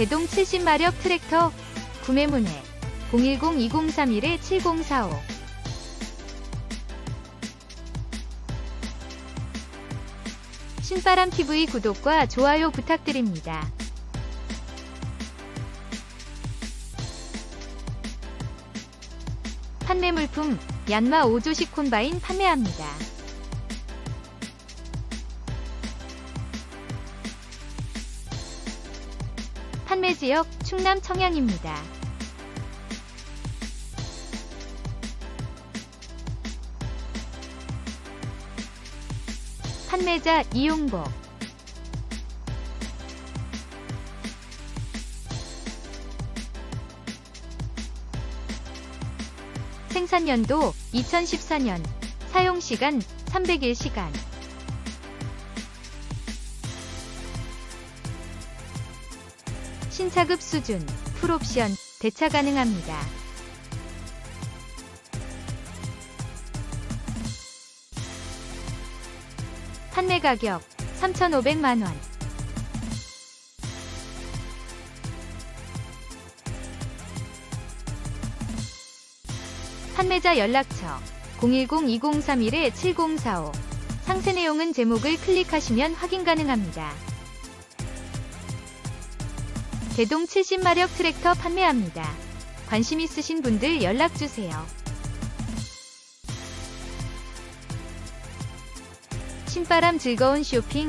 대동 70마력 트랙터 구매 문의 010-2031-7045 신바람TV 구독과 좋아요 부탁드립니다. 판매 물품 얀마 5조식 콤바인 판매합니다. 판매 지역 충남 청양입니다. 판매자 이용복 생산연도 2014년 사용시간 301시간 신차급 수준 풀옵션 대차 가능합니다. 판매 가격 3,500만원 판매자 연락처 010-2031-7045 상세 내용은 제목을 클릭하시면 확인 가능합니다. 대동 70마력 트랙터 판매합니다. 관심 있으신 분들 연락주세요. 신바람 즐거운 쇼핑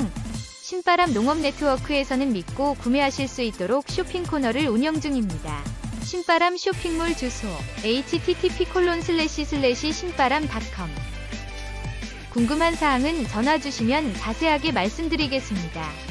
신바람 농업 네트워크에서는 믿고 구매하실 수 있도록 쇼핑 코너를 운영 중입니다. 신바람 쇼핑몰 주소 http 신바람닷컴 궁금한 사항은 전화 주시면 자세하게 말씀드리겠습니다.